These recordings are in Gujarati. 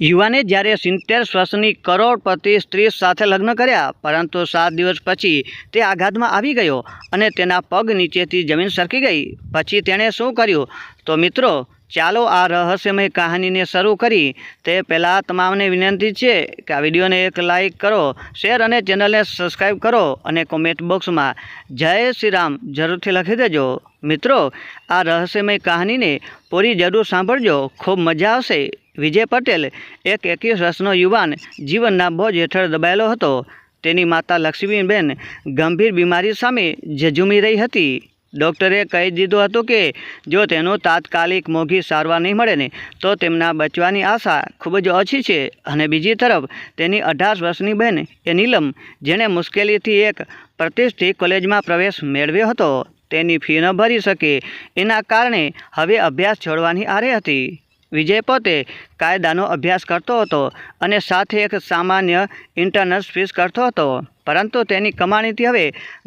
યુવાને જ્યારે સિત્તેર વર્ષની કરોડપતિ સ્ત્રી સાથે લગ્ન કર્યા, પરંતુ સાત દિવસ પછી તે આઘાતમાં આવી ગયો અને તેના પગ નીચેથી જમીન સરકી ગઈ. પછી તેણે શું કર્યું? તો મિત્રો, ચાલો આ રહસ્યમય કહાનીને શરૂ કરી. તે પહેલાં તમામને વિનંતી છે કે આ વિડીયોને એક લાઈક કરો, શેર અને ચેનલને સબસ્ક્રાઈબ કરો અને કોમેન્ટ બોક્સમાં જય શ્રી રામ જરૂરથી લખી દેજો. મિત્રો, આ રહસ્યમય કહાનીને પૂરી જરૂર સાંભળજો. ખૂબ મજા આવશે. વિજય પટેલ, એક એકવીસ વર્ષનો યુવાન, જીવનના બોજ હેઠળ દબાયેલો હતો. તેની માતા લક્ષ્મીબેન ગંભીર બીમારી સામે ઝઝૂમી રહી હતી. ડૉક્ટરે કહી દીધું હતું કે, જો તેનું તાત્કાલિક મોંઘી સારવાર નહીં મળે ને, તો તેમના બચવાની આશા ખૂબ જ ઓછી છે. અને બીજી તરફ, તેની અઢાર વર્ષની બહેન એ નીલમ, જેણે મુશ્કેલીથી એક પ્રતિષ્ઠિત કોલેજમાં પ્રવેશ મેળવ્યો હતો, તેની ફી ન ભરી શકે. એના કારણે હવે અભ્યાસ છોડવાની આરે હતી. વિજય પોતે કાયદાનો અભ્યાસ કરતો હતો અને સાથે એક સામાન્ય ઇન્ટરનલ્સ ફીસ કરતો હતો. પરંતુ તેની કમાણીથી હવે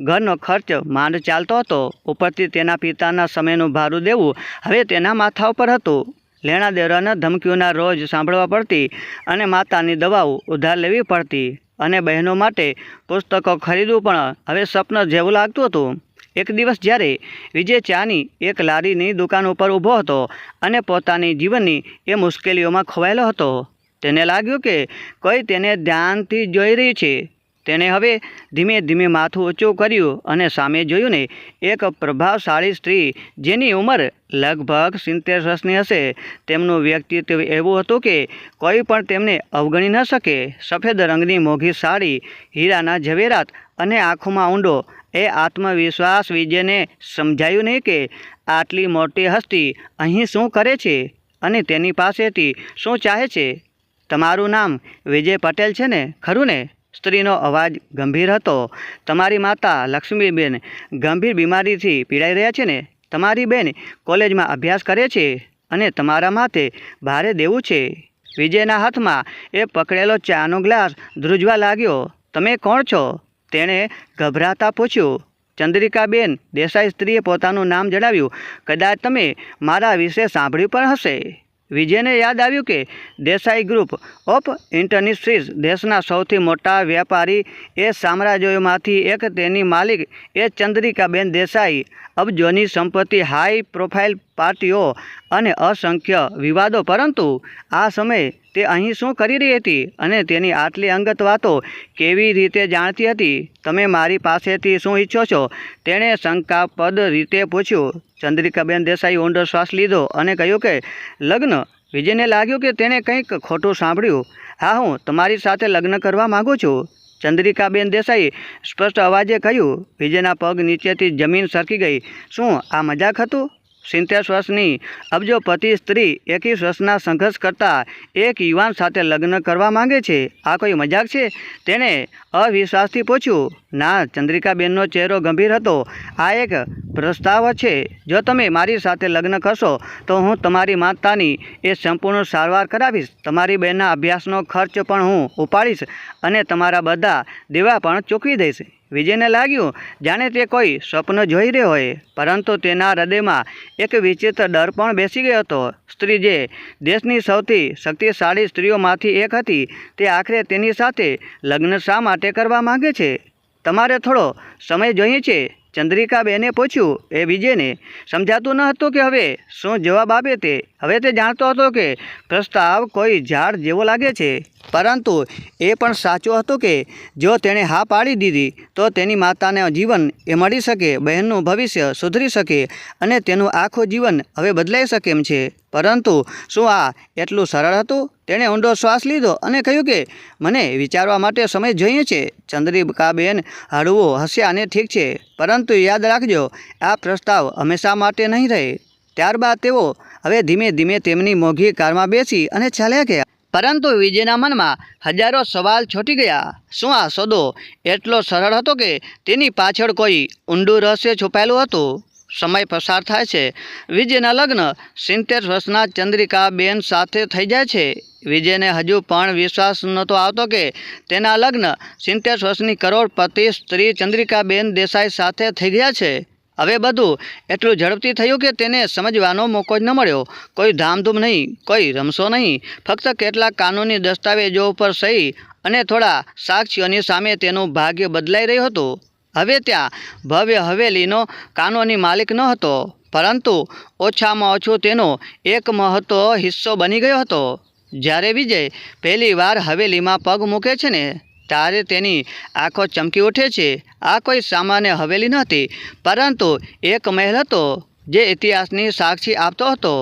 ઘરનો ખર્ચ માંડ ચાલતો હતો. ઉપરથી તેના પિતાના સમયનું ભાડું દેવું હવે તેના માથા ઉપર હતું. લેણા દેવાના ધમકીઓના રોજ સાંભળવા પડતી અને માતાની દવાઓ ઉધાર લેવી પડતી અને બહેનો માટે પુસ્તકો ખરીદવું પણ હવે સ્વપ્ન જેવું લાગતું હતું. એક દિવસ જ્યારે વિજય ચાની એક લારીની દુકાન ઉપર ઊભો હતો અને પોતાની જીવનની એ મુશ્કેલીઓમાં ખોવાયેલો હતો, તેને લાગ્યું કે કોઈ તેને ધ્યાનથી જોઈ રહી છે. તેણે હવે ધીમે ધીમે માથું ઊંચું કર્યું અને સામે જોયું ને, એક પ્રભાવશાળી સ્ત્રી જેની ઉંમર લગભગ સિત્તેર વર્ષની હશે. તેમનું વ્યક્તિત્વ એવું હતું કે, કોઈ પણ તેમને અવગણી ન શકે. સફેદ રંગની મોઘી સાડી, હીરાના ઝવેરાત અને આંખોમાં ઊંડો. એ આત્મવિશ્વાસ વિજયને સમજાયું નહીં કે, આટલી મોટી હસ્તી અહીં શું કરે છે? અને તેની પાસેથી શું ચાહે છે? તમારું નામ વિજય પટેલ છે ને, ખરું ને? સ્ત્રીનો અવાજ ગંભીર હતો. તમારી માતા લક્ષ્મીબેન ગંભીર બીમારીથી પીડાઈ રહ્યા છે ને? તમારી બેન કોલેજમાં અભ્યાસ કરે છે અને તમારા માથે ભારે દેવું છે. વિજયના હાથમાં એ પકડેલો ચાનો ગ્લાસ ધ્રુજવા લાગ્યો. તમે કોણ છો? તેણે ગભરાતા પૂછ્યું. ચંદ્રિકાબેન દેસાઈ સ્ત્રીએ પોતાનું નામ જણાવ્યું. કદાચ તમે મારા વિશે સાંભળ્યું પણ હશે. વિજયને યાદ આવ્યું કે દેસાઈ ગ્રુપ ઓફ ઇન્ટરનિસ્ટ્રીઝ દેશના સૌથી મોટા વ્યાપારી એ સામ્રાજ્યોમાંથી એક તેની માલિક એ ચંદ્રિકાબેન દેસાઈ. અબજોની સંપત્તિ હાઈ પ્રોફાઇલ પાર્ટીઓ અને અસંખ્ય વિવાદો, પરંતુ આ સમયે તે અહીં શું કરી રહી હતી અને તેની આટલી અંગત વાતો કેવી રીતે જાણતી હતી, તમે મારી પાસેથી શું ઈચ્છો છો? તેણે શંકાપદ રીતે પૂછ્યું. ચંદ્રિકાબેન દેસાઈ ઊંડો શ્વાસ લીધો અને કહ્યું કે, લગ્ન? વિજયને લાગ્યું કે તેણે કંઈક ખોટું સાંભળ્યું? હા, હું તમારી સાથે લગ્ન કરવા માગું છું. ચંદ્રિકાબેન દેસાઈ સ્પષ્ટ અવાજે કહ્યું, વિજયના પગ નીચેથી જમીન સરકી ગઈ. શું આ મજાક હતું? સિત્તેર વર્ષની અબજોપતિ સ્ત્રી એકી વર્ષના સંઘર્ષ કરતા એક યુવાન સાથે લગ્ન કરવા માંગે છે. આ કોઈ મજાક છે? તેણે અવિશ્વાસથી પૂછ્યું ના, ચંદ્રિકાબેનનો ચહેરો ગંભીર હતો. આ એક પ્રસ્તાવ છે. જો તમે મારી સાથે લગ્ન કરશો, તો હું તમારી માતાની એ સંપૂર્ણ સારવાર કરાવીશ. તમારી બહેનના અભ્યાસનો ખર્ચ પણ હું ઉપાડીશ અને તમારા બધા દેવા પણ ચૂકવી દઈશ. વિજયને લાગ્યું, જાણે તે કોઈ સ્વપ્ન જોઈ રહ્યો હોય. પરંતુ તેના હૃદયમાં એક વિચિત્ર ડર પણ બેસી ગયો હતો. સ્ત્રી જે દેશની સૌથી શક્તિશાળી સ્ત્રીઓમાંથી એક હતી, તે આખરે તેની સાથે લગ્ન શા માટે કરવા માંગે છે? તમારે થોડો સમય જોઈએ છે? ચંદ્રિકાબેને પૂછ્યું, એ વિજયને સમજાતું ન હતું કે હવે શું જવાબ આપે તે? હવે તે જાણતો હતો કે પ્રસ્તાવ કોઈ ઝાડ જેવો લાગે છે. પરંતુ એ પણ સાચું હતું કે જો તેણે હા પાડી દીધી, તો તેની માતાને જીવન એ મળી શકે, બહેનનું ભવિષ્ય સુધરી શકે અને તેનું આખું જીવન હવે બદલાઈ શકે એમ છે. પરંતુ શું આ એટલું સરળ હતું? તેણે ઊંડો શ્વાસ લીધો અને કહ્યું કે, મને વિચારવા માટે સમય જોઈએ છે. ચંદ્રિકાબેન હળવો હસ્યા અને ઠીક છે. પરંતુ યાદ રાખજો, આ પ્રસ્તાવ હંમેશા માટે નહીં રહે. ત્યારબાદ તેઓ હવે ધીમે ધીમે તેમની મોઘી કારમાં બેસી અને ચાલ્યા ગયા. પરંતુ વિજયના મનમાં હજારો સવાલ છોટી ગયા. શું આ સોદો એટલો સરળ હતો કે તેની પાછળ કોઈ ઊંડું રહસ્ય છુપાયેલું હતું? સમય પસાર થાય છે. વિજયના લગ્ન સિત્તેર વર્ષના ચંદ્રિકાબેન સાથે થઈ જાય છે. વિજયને હજુ પણ વિશ્વાસ નહોતો આવતો કે તેના લગ્ન સિત્તેર વર્ષની કરોડપતિ સ્ત્રી ચંદ્રિકાબેન દેસાઈ સાથે થઈ ગયા છે. હવે બધું એટલું ઝડપથી થયું કે તેને સમજવાનો મોકો જ ન મળ્યો. કોઈ ધામધૂમ નહીં, કોઈ રમશો નહીં. ફક્ત કેટલાક કાનૂની દસ્તાવેજો ઉપર સહી અને થોડા સાક્ષીઓની સામે તેનું ભાગ્ય બદલાઈ રહ્યું હતું. હવે ત્યાં ભવ્ય હવેલીનો કાનૂની માલિક ન હતો. પરંતુ ઓછામાં ઓછું તેનો એક મહત્વ હિસ્સો બની ગયો હતો. જ્યારે વિજય પહેલી વાર હવેલીમાં પગ મૂકે છે ને, ત્યારે તેની આંખો ચમકી ઉઠે છે. આ કોઈ સામાન્ય હવેલી નહોતી, પરંતુ એક મહેલ હતો જે ઇતિહાસની સાક્ષી આપતો હતો.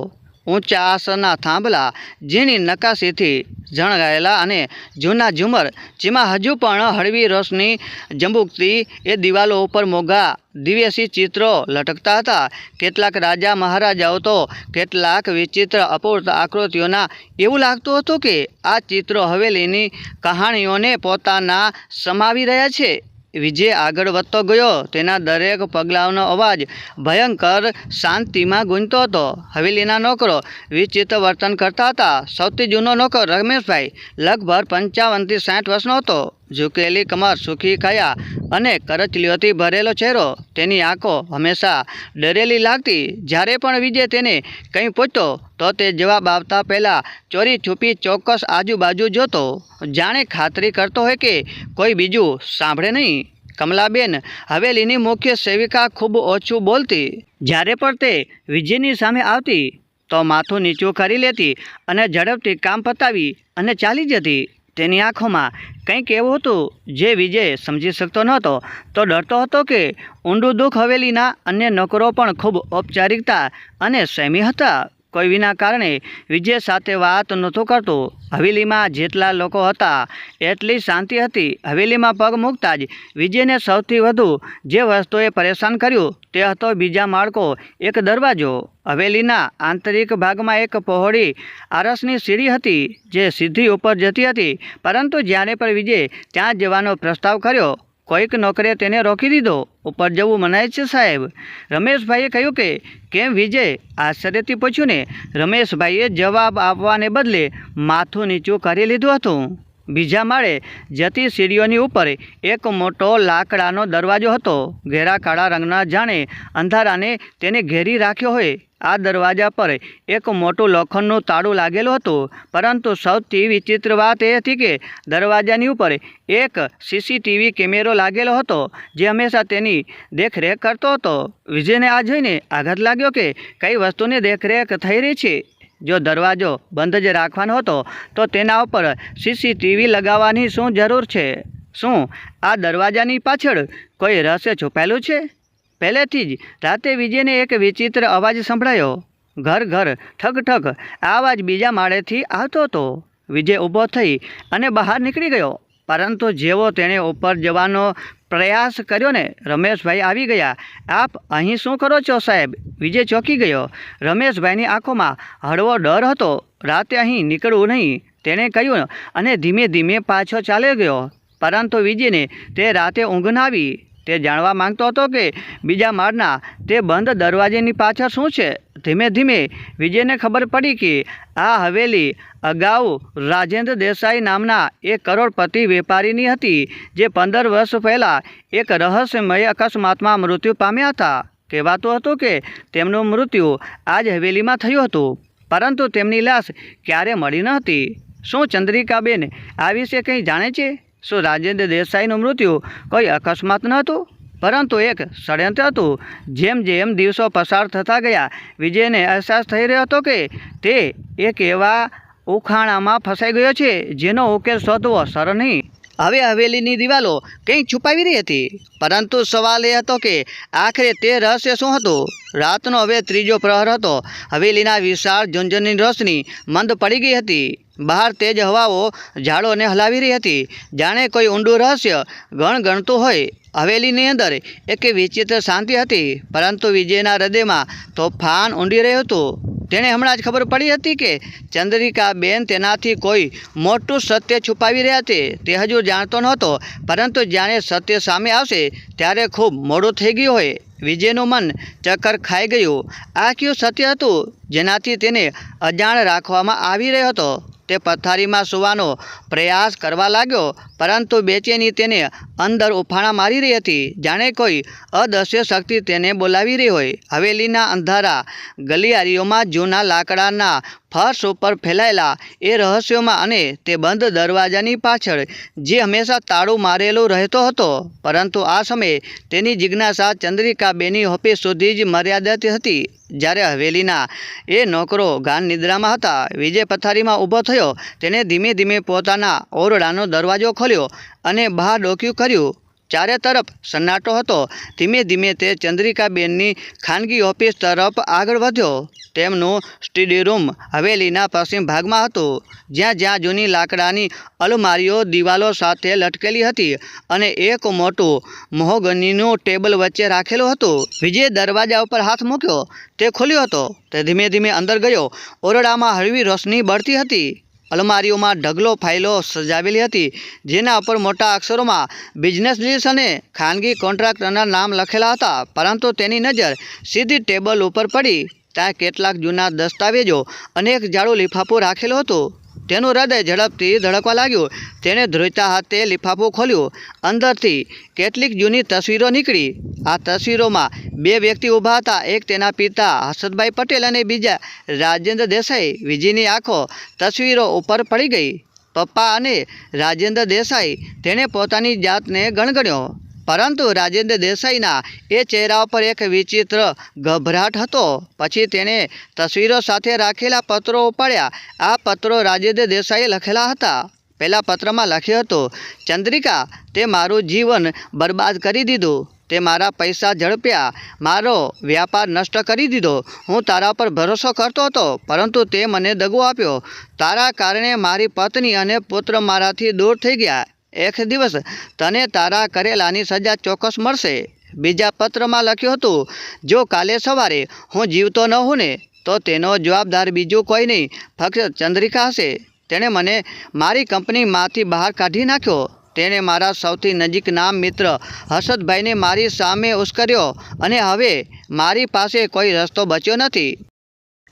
ઊંચા આસનના થાંભલા ઝીણી નકાશીથી જણગાયેલા અને જૂના ઝુમર, જેમાં હજુ પણ હળવી રોશની જંબુકતી એ દિવાલો ઉપર મોઘા દિવ્યસી ચિત્રો લટકતા હતા. કેટલાક રાજા મહારાજાઓ તો કેટલાક વિચિત્ર અપૂર્ત આકૃતિઓના એવું લાગતું હતું કે આ ચિત્રો હવેલીની કહાણીઓને પોતાના સમાવી રહ્યા છે. વિજય આગળ વધતો ગયો. તેના દરેક પગલાંનો અવાજ ભયંકર શાંતિમાં ગુંજતો હતો. હવેલીના નોકરો વિચિત્ર વર્તન કરતા હતા. સૌથી જૂનો નોકર રમેશભાઈ, લગભગ પંચાવનથી સાઠ વર્ષનો હતો. ઝૂકેલી કમર સુખી કયા અને કરચલીઓથી ભરેલો ચહેરો તેની આંખો હંમેશા ડરેલી લાગતી. જ્યારે પણ વિજય તેને કંઈ પૂછતો, તો તે જવાબ આવતા પહેલાં ચોરી છુપી ચોક્કસ આજુબાજુ જોતો. જાણે ખાતરી કરતો હોય કે કોઈ બીજું સાંભળે નહીં. કમલાબેન હવેલીની મુખ્ય સેવિકા ખૂબ ઓછું બોલતી. જ્યારે પણ તે વિજયની સામે આવતી, તો માથું નીચું કરી લેતી અને ઝડપથી કામ પતાવી અને ચાલી જતી. તેની આંખોમાં કંઈક એવું હતું જે વિજય સમજી શકતો નહોતો. તો ડરતો હતો કે ઊંડું દુઃખ હવેલીના અન્ય નોકરો પણ ખૂબ ઔપચારિકતા અને સૈમી હતા. કોઈ વિના કારણે વિજય સાથે વાત નહોતો કરતું. હવેલીમાં જેટલા લોકો હતા, એટલી શાંતિ હતી. હવેલીમાં પગ મૂકતા જ વિજયને સૌથી વધુ જે વસ્તુએ પરેશાન કર્યું, તે હતો બીજા માળકો, એક દરવાજો. હવેલીના આંતરિક ભાગમાં એક પહોળી આરસની સીડી હતી, જે સીધી ઉપર જતી હતી. પરંતુ જ્યારે પણ વિજય ત્યાં જવાનો પ્રસ્તાવ કર્યો કોઈક નોકરે તેને રોકી દીધો. ઉપર જવું મનાય છે સાહેબ. રમેશભાઈએ કહ્યું કે, કેમ વિજય? આશ્ચર્યથી પૂછ્યું ને, રમેશભાઈએ જવાબ આપવાને બદલે માથું નીચું કરી લીધું હતું. બીજા માળે જતી સીડીઓની ઉપર એક મોટો લાકડાનો દરવાજો હતો. ઘેરા કાળા રંગના જાણે અંધારાને તેને ઘેરી રાખ્યો હોય. આ દરવાજા પર એક મોટું લોખંડનું તાળું લાગેલું હતું. પરંતુ સૌથી વિચિત્ર વાત એ હતી કે દરવાજાની ઉપર એક સીસીટીવી કેમેરો લાગેલો હતો, જે હંમેશા તેની દેખરેખ કરતો હતો. વિજયને આ જોઈને આઘાત લાગ્યો કે કઈ વસ્તુની દેખરેખ થઈ રહી છે? જો દરવાજો બંધ જ રાખવાનો હતો, તો તેના ઉપર સીસીટીવી લગાવવાની શું જરૂર છે? શું આ દરવાજાની પાછળ કોઈ રહસ્ય છુપાયેલું છે? પહેલેથી જ રાતે વિજયને એક વિચિત્ર અવાજ સંભળાયો. ઘર ઘર ઠગ ઠગ આ અવાજ બીજા માળેથી આવતો હતો. વિજય ઊભો થઈ અને બહાર નીકળી ગયો. પરંતુ જેવો તેણે ઉપર જવાનો પ્રયાસ કર્યો ને, રમેશભાઈ આવી ગયા. આપ અહીં શું કરો છો સાહેબ? વિજય ચોંકી ગયો. રમેશભાઈની આંખોમાં હળવો ડર હતો. રાતે અહીં નીકળવું નહીં, તેણે કહ્યું. અને ધીમે ધીમે પાછો ચાલ્યો ગયો. પરંતુ વિજયને તે રાતે ઊંઘ ન તે જાણવા માંગતો હતો કે બીજા માળના તે બંધ દરવાજેની પાછળ શું છે? ધીમે ધીમે વિજયને ખબર પડી કે આ હવેલી અગાઉ રાજેન્દ્ર દેસાઈ નામના એક કરોડપતિ વેપારીની હતી, જે પંદર વર્ષ પહેલાં એક રહસ્યમય અકસ્માતમાં મૃત્યુ પામ્યા હતા. કહેવાતું હતું કે તેમનું મૃત્યુ આ જ હવેલીમાં થયું હતું, પરંતુ તેમની લાશ ક્યારે મળી ન હતી? શું ચંદ્રિકાબેન આ વિશે કંઈ જાણે છે? શું રાજેન્દ્ર દેસાઈનું મૃત્યુ કોઈ અકસ્માત ન હતું? પરંતુ એક ષડયંત્ર હતું, જેમ જેમ દિવસો પસાર થતા ગયા, વિજયને અહેસાસ થઈ રહ્યો હતો કે તે એક એવા ઉખાણામાં ફસાઈ ગયો છે, જેનો ઉકેલ શોધવો સરળ નહીં. હવે હવેલીની દિવાલો કંઈક છુપાવી રહી હતી? પરંતુ સવાલ એ હતો કે આખરે તે રહસ્ય શું હતું? રાતનો હવે ત્રીજો પ્રહર હતો. હવેલીના વિશાળ ઝુંઝની રોશની મંદ પડી ગઈ હતી. બહાર તેજ હવાઓ ઝાડોને હલાવી રહી હતી. જાણે કોઈ ઊંડું રહસ્ય ગણ ગણતું હોય. હવેલીની અંદર એક વિચિત્ર શાંતિ હતી, પરંતુ વિજયના હૃદયમાં તોફાન ઊંડી રહ્યું હતું. તેણે હમણાં જ ખબર પડી હતી કે ચંદ્રિકાબેન તેનાથી કોઈ મોટું સત્ય છુપાવી રહ્યા છે. તે હજુ જાણતો નહોતો, પરંતુ જાણે સત્ય સામે આવશે, ત્યારે ખૂબ મોડું થઈ ગયું હોય. વિજયનું મન ચક્કર ખાઈ ગયું. આ કયું સત્ય હતું, જેનાથી તેને અજાણ રાખવામાં આવી રહ્યો હતો? તે પથારીમાં સૂવાનો પ્રયાસ કરવા લાગ્યો, પરંતુ બેચેની તેને અંદર ઉફાણા મારી રહી હતી. જાણે કોઈ અદશ્ય શક્તિ તેને બોલાવી રહી હોય. હવેલીના અંધારા ગલિયારીઓમાં જૂના લાકડાના ફર્શ ઉપર ફેલાયેલા એ રહસ્યોમાં અને તે બંધ દરવાજાની પાછળ, જે હંમેશા તાળું મારેલું રહેતો હતો. પરંતુ આ સમયે તેની જિજ્ઞાસા ચંદ્રિકાબેની ઓફિસ સુધી જ મર્યાદિત હતી. જ્યારે હવેલીના એ નોકરો ગાન નિદ્રામાં હતા, વિજય પથારીમાં ઊભો થયો તેણે ધીમે ધીમે પોતાના ઓરડાનો દરવાજો ખોલ્યો અને બહાર ડોક્યું કર્યું. ચારે તરફ સન્નાટો હતો. ધીમે ધીમે તે ચંદ્રિકાબેનની ખાનગી ઓફિસ તરફ આગળ વધ્યો. તેમનું સ્ટડી રૂમ હવેલીના પશ્ચિમ ભાગમાં હતું. જ્યાં જ્યાં જૂની લાકડાની અલમારીઓ, દિવાલો સાથે લટકેલી હતી અને એક મોટું મહોગનીનું ટેબલ વચ્ચે રાખેલું હતું. વિજય દરવાજા ઉપર હાથ મૂક્યો. તે ખોલ્યો હતો. તે ધીમે ધીમે અંદર ગયો. ઓરડામાં હળવી રોશની બળતી હતી. અલમારીઓમાં ઢગલો ફાઇલો સજાવેલી હતી, જેના ઉપર મોટા અક્ષરોમાં બિઝનેસ ડીલ્સ અને ખાનગી કોન્ટ્રાક્ટરના નામ લખેલા હતા. પરંતુ તેની નજર સીધી ટેબલ ઉપર પડી. ત્યાં કેટલાક જૂના દસ્તાવેજો અને એક જાડું લિફાફું રાખેલું હતું. તેનું હૃદય ઝડપથી ધડકવા લાગ્યું. તેણે ધ્રુજતા હાથે લિફાફું ખોલ્યું. અંદરથી કેટલીક જૂની તસવીરો નીકળી. આ તસવીરોમાં બે વ્યક્તિ ઊભા હતા. એક તેના પિતા હર્ષદભાઈ પટેલ અને બીજા રાજેન્દ્ર દેસાઈ. વિજીની આંખો તસવીરો ઉપર પડી ગઈ. પપ્પા અને રાજેન્દ્ર દેસાઈ. તેણે પોતાની જાતને ગણગણ્યો. પરંતુ રાજેન્દ્ર દેસાઈના એ ચહેરા પર એક વિચિત્ર ગભરાટ હતો. પછી તેણે તસવીરો સાથે રાખેલા પત્રો ઉપાડ્યા. આ પત્રો રાજેન્દ્ર દેસાઈએ લખેલા હતા. પહેલા પત્રમાં લખ્યું હતું, ચંદ્રિકા, તે મારું જીવન બરબાદ કરી દીધું. તે મારા પૈસા ઝડપ્યા. મારો વ્યાપાર નષ્ટ કરી દીધો. હું તારા પર ભરોસો કરતો હતો, પરંતુ તે મને દગો આપ્યો. તારા કારણે મારી પત્ની અને પુત્ર મારાથી દૂર થઈ ગયા. એક દિવસ, તને તારા કરેલાની સજા ચોક્કસ મળશે. બીજા પત્રમાં લખ્યું હતું, જો કાલે સવારે હું જીવતો ન હોઉં ને, તો તેનો જવાબદાર બીજું કોઈ નહીં, ફક્ત ચંદ્રિકા હશે. તેણે મને, મારી કંપનીમાંથી બહાર કાઢી નાખ્યો. તેણે મારા સૌથી નજીકના મિત્ર હર્ષદભાઈને મારી સામે ઉશ્કર્યો અને હવે મારી પાસે કોઈ રસ્તો બચ્યો નથી.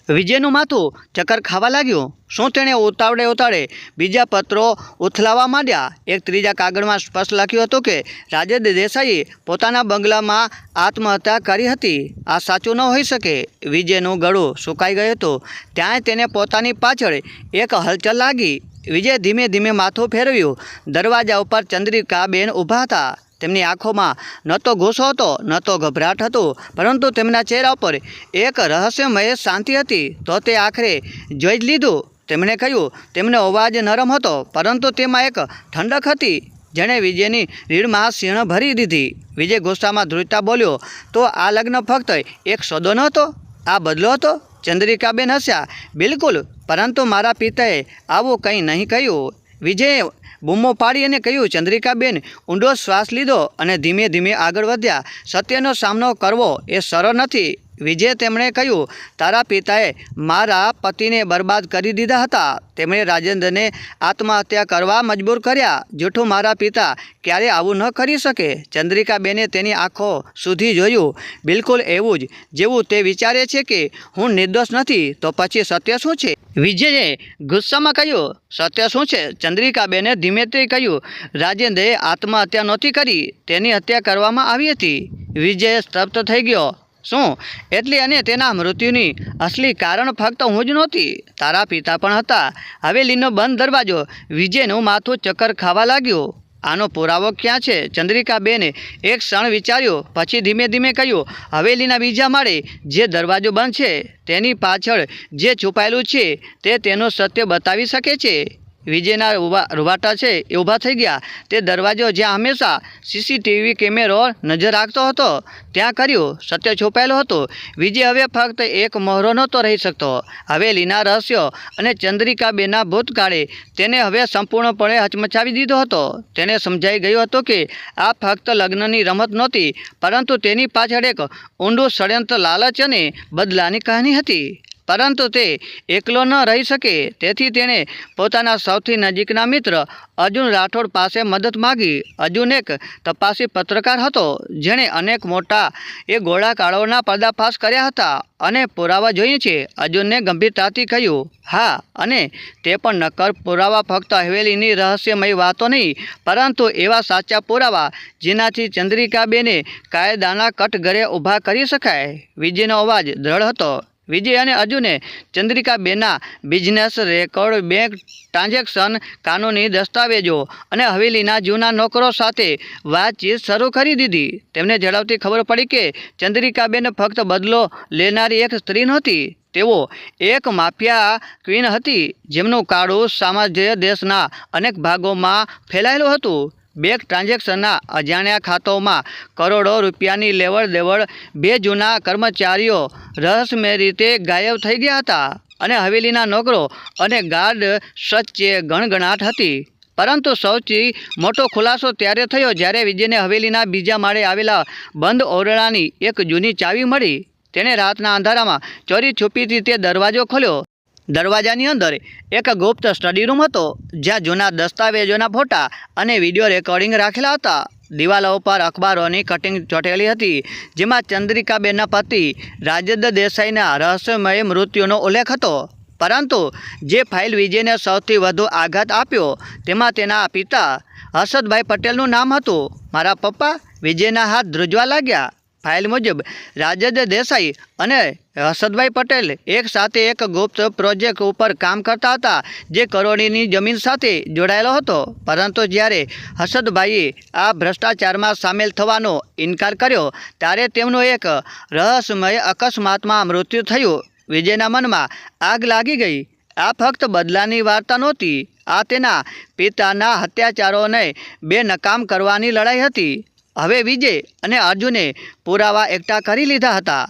વિજયનું માથું ચક્કર ખાવા લાગ્યું. શું તેણે ઉતાવળે ઉતાળે બીજા પત્રો ઉથલાવવા માંડ્યા? એક ત્રીજા કાગળમાં સ્પષ્ટ લખ્યું હતું કે, રાજેન્દ્ર દેસાઈએ પોતાના બંગલામાં આત્મહત્યા કરી હતી. આ સાચું ન હોઈ શકે. વિજયનું ગળું સુકાઈ ગયું હતું. ત્યાં તેને પોતાની પાછળ એક હલચલ લાગી. વિજય ધીમે ધીમે માથું ફેરવ્યું. દરવાજા ઉપર ચંદ્રિકાબેન ઊભા હતા. તેમની આંખોમાં ન તો ગુસ્સો હતો, ન તો ગભરાટ હતું, પરંતુ તેમના ચહેરા પર એક રહસ્યમય શાંતિ હતી. તો તે આખરે જોઈ જ લીધું. તેમણે કહ્યું, તેમનો અવાજ નરમ હતો, પરંતુ તેમાં એક ઠંડક હતી, જેણે વિજયની રીડમાં સિંહ ભરી દીધી. વિજય ગુસ્સામાં ધ્રુજતા બોલ્યો, તો આ લગ્ન ફક્ત એક સોદો નહોતો? આ બદલો હતો? ચંદ્રિકાબેન હસ્યા, બિલકુલ, પરંતુ મારા પિતાએ આવું કંઈ નહીં કહ્યું. વિજયે બૂમો પાડી અને કહ્યું, ચંદ્રિકાબેન, ઊંડો શ્વાસ લીધો અને ધીમે ધીમે આગળ વધ્યા. સત્યનો સામનો કરવો એ સરળ નથી. વિજય તેમણે કહ્યું, તારા પિતાએ મારા પતિને બરબાદ કરી દીધા હતા. તેમણે રાજેન્દ્રને આત્મહત્યા કરવા મજબૂર કર્યા. જૂઠું મારા પિતા ક્યારે આવું ન કરી શકે? ચંદ્રિકાબેને તેની આંખો સુધી જોયું. બિલકુલ એવું જ, જેવું તે વિચારે છે કે હું નિર્દોષ નથી, તો પછી સત્ય શું છે? વિજયે ગુસ્સામાં કહ્યું, સત્ય શું છે? ચંદ્રિકાબેને ધીમે તે કહ્યું, રાજેન્દ્રએ આત્મહત્યા નહોતી કરી. તેની હત્યા કરવામાં આવી હતી. વિજય સ્તબ્ધ થઈ ગયો. શું? એટલે અને તેના મૃત્યુની અસલી કારણ ફક્ત હું જ નહોતી. તારા પિતા પણ હતા. હવેલીનો બંધ દરવાજો વિજયનું માથું ચક્કર ખાવા લાગ્યું. આનો પુરાવો ક્યાં છે? ચંદ્રિકાબેને એક ક્ષણ વિચાર્યો, પછી ધીમે ધીમે કહ્યું, હવેલીના બીજા માળે જે દરવાજો બંધ છે, તેની પાછળ જે છુપાયેલું છે, તે તેનું સત્ય બતાવી શકે છે. વિજયના રૂવાટા છે એ ઊભા થઈ ગયા. તે દરવાજો જ્યાં હંમેશા સીસીટીવી કેમેરો નજર રાખતો હતો, ત્યાં કર્યું સત્ય છુપાયેલો હતો. વિજય હવે ફક્ત એક મોહરો નહોતો રહી શકતો. હવેલીના રહસ્યો અને ચંદ્રિકાબેના ભૂતકાળે તેને હવે સંપૂર્ણપણે હચમચાવી દીધો હતો. તેને સમજાઈ ગયું હતું કે આ ફક્ત લગ્નની રમત નહોતી, પરંતુ તેની પાછળ એક ઊંડું ષડયંત્ર લાલચ અને બદલાની કહાની હતી. પરંતુ તે એકલો ન રહી શકે. તેથી તેણે પોતાના સૌથી નજીકના મિત્ર અર્જુન રાઠોડ પાસે મદદ માગી. અર્જુન એક તપાસી પત્રકાર હતો, જેણે અનેક મોટા એ ગોળા કાળોના પર્દાફાશ કર્યા હતા અને પુરાવા જોઈએ છે. અર્જુનને ગંભીરતાથી કહ્યું, હા, અને તે પણ નક્કર પુરાવા ફક્ત હવેલીની રહસ્યમય વાતો નહીં, પરંતુ એવા સાચા પુરાવા જેનાથી ચંદ્રિકાબેને કાયદાના કટઘરે ઊભા કરી શકાય. વિજયનો અવાજ દ્રઢ હતો. વિજય અને અર્જુને ચંદ્રિકાબેનના બિઝનેસ રેકોર્ડ બેંક ટ્રાન્ઝેક્શન કાનૂની દસ્તાવેજો અને હવેલીના જૂના નોકરો સાથે વાતચીત શરૂ કરી દીધી. તેમને જણાવતી ખબર પડી કે ચંદ્રિકાબેન ફક્ત બદલો લેનારી એક સ્ત્રી નહોતી, તેઓ એક માફિયા ક્વીન હતી, જેમનું કાળું સામ્રાજ્ય દેશના અનેક ભાગોમાં ફેલાયેલું હતું. બેંક ટ્રાન્ઝેક્શનના અજાણ્યા ખાતાઓમાં કરોડો રૂપિયાની લેવડ દેવડ બે જૂના કર્મચારીઓ રહસ્યમય રીતે ગાયબ થઈ ગયા હતા અને હવેલીના નોકરો અને ગાર્ડ સચ્ચે ગણગણાટ હતી. પરંતુ સૌથી મોટો ખુલાસો ત્યારે થયો જ્યારે વિજયને હવેલીના બીજા માળે આવેલા બંધ ઓરડાની એક જૂની ચાવી મળી. તેણે રાતના અંધારામાં ચોરી છુપીથી તે દરવાજો ખોલ્યો. દરવાજાની અંદર એક ગુપ્ત સ્ટડી રૂમ હતો, જ્યાં જૂના દસ્તાવેજોના ફોટા અને વીડિયો રેકોર્ડિંગ રાખેલા હતા. દિવાલો ઉપર અખબારોની કટિંગ ચોંટેલી હતી, જેમાં ચંદ્રિકાબેનના પતિ રાજેન્દ્ર દેસાઈના રહસ્યમય મૃત્યુનો ઉલ્લેખ હતો. પરંતુ જે ફાઇલ વિજયને સૌથી વધુ આઘાત આપ્યો, તેમાં તેના પિતા હર્ષદભાઈ પટેલનું નામ હતું. મારા પપ્પા વિજયના હાથ ધ્રુજવા લાગ્યા. ફાઇલ મુજબ રાજેન્દ્ર દેસાઈ અને હર્ષદભાઈ પટેલ એક સાથે એક ગુપ્ત પ્રોજેક્ટ ઉપર કામ કરતા હતા, જે કરોડીની જમીન સાથે જોડાયેલો હતો. પરંતુ જ્યારે હર્ષદભાઈએ આ ભ્રષ્ટાચારમાં સામેલ થવાનો ઇનકાર કર્યો, ત્યારે તેમનું એક રહસ્યમય અકસ્માતમાં મૃત્યુ થયું. વિજયના મનમાં આગ લાગી ગઈ. આ ફક્ત બદલાની વાર્તા નહોતી. આ તેના પિતાના હત્યાચારોને બે નકામ કરવાની લડાઈ હતી. હવે વિજય અને અર્જુને પુરાવા એકઠા કરી લીધા હતા.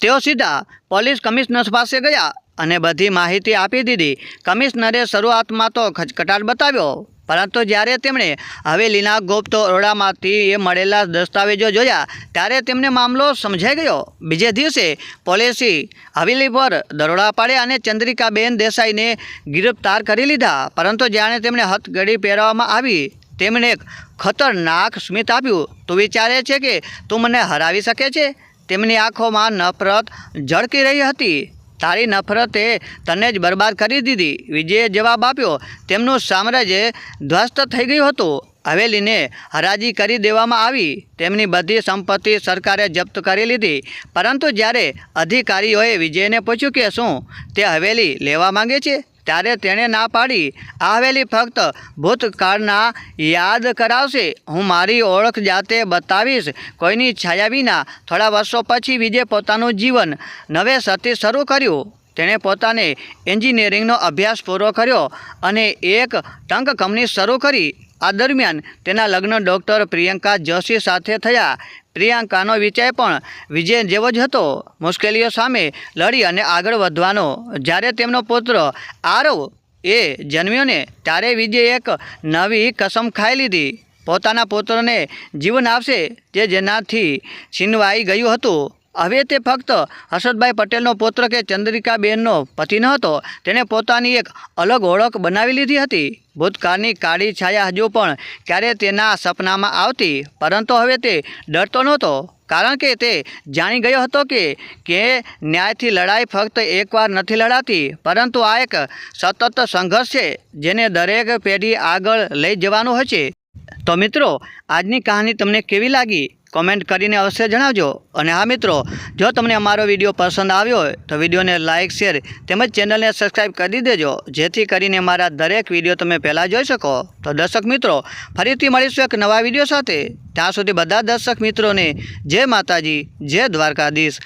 તેઓ સીધા પોલીસ કમિશનર પાસે ગયા અને બધી માહિતી આપી દીધી. કમિશનરે શરૂઆતમાં તો ખચકટાટ બતાવ્યો, પરંતુ જ્યારે તેમણે હવેલીના ગુપ્ત ઓરડામાંથી એ મળેલા દસ્તાવેજો જોયા, ત્યારે તેમને મામલો સમજાઈ ગયો. બીજે દિવસે પોલીસે હવેલી પર દરોડા પાડ્યા અને ચંદ્રિકાબેન દેસાઈને ગિરફ્તાર કરી લીધા, પરંતુ જાણે તેમણે હથગડી પહેરવામાં આવી. તેમણે એક ખતરનાક સ્મિત આપ્યું. તો વિચારે છે કે તું મને હરાવી શકે છે? તેમની આંખોમાં નફરત ઝળકી રહી હતી. તારી નફરતે તને જ બરબાદ કરી દીધી. વિજયે જવાબ આપ્યો, તેમનું સામ્રાજ્ય ધ્વસ્ત થઈ ગયું હતું. હવેલીને હરાજી કરી દેવામાં આવી. તેમની બધી સંપત્તિ સરકારે જપ્ત કરી લીધી. પરંતુ જ્યારે અધિકારીઓએ વિજયને પૂછ્યું કે શું તે હવેલી લેવા માંગે છે? ત્યારે તેણે ના પાડી. આવેલી ફક્ત ભૂતકાળના યાદ કરાવશે. હું મારી ઓળખ જાતે બતાવીશ. કોઈની છાયા વિના થોડા વર્ષો પછી વિજે પોતાનું જીવન નવેસરથી શરૂ કર્યું. તેણે પોતાને એન્જિનિયરિંગનો અભ્યાસ પૂરો કર્યો અને એક ટંક કંપની શરૂ કરી. આ દરમિયાન તેના લગ્ન ડૉક્ટર પ્રિયંકા જોશી સાથે થયા. પ્રિયંકાનો વિચાર પણ વિજય જેવો જ હતો. મુશ્કેલીઓ સામે લડી અને આગળ વધવાનો. જ્યારે તેમનો પુત્ર આરવ એ જન્મ્યોને, ત્યારે વિજય એક નવી કસમ ખાઈ લીધી. પોતાના પુત્રને જીવન આપશે તે જેનાથી છીનવાઈ ગયું હતું. હવે તે ફક્ત હર્ષદભાઈ પટેલનો પુત્ર કે ચંદ્રિકાબેનનો પતિ ન હતો, તેણે પોતાની એક અલગ ઓળખ બનાવી લીધી હતી. ભૂતકાળની કાળી છાયા હજુ પણ ક્યારે તેના સપનામાં આવતી, પરંતુ હવે તે ડરતો નહોતો, કારણ કે તે જાણી ગયો હતો કે કે ન્યાયથી લડાઈ ફક્ત એકવાર નથી લડાતી, પરંતુ આ એક સતત સંઘર્ષ છે, જેને દરેક પેઢી આગળ લઈ જવાનું હોય છે. તો મિત્રો, આજની કહાની તમને કેવી લાગી? કોમેન્ટ કરીને અવશ્ય જણાવજો. અને હા, મિત્રો, જો તમને અમારો વીડિયો પસંદ આવ્યો હોય, તો વિડીયોને લાઇક, શેર તેમજ ચેનલને સબસ્ક્રાઈબ કરી દેજો. જેથી કરીને મારા દરેક વીડિયો તમે પહેલાં જોઈ શકો. તો દર્શક મિત્રો, ફરીથી મળીશું એક નવા વીડિયો સાથે. ત્યાં સુધી બધા દર્શક મિત્રોને જય માતાજી, જય દ્વારકાધીશ.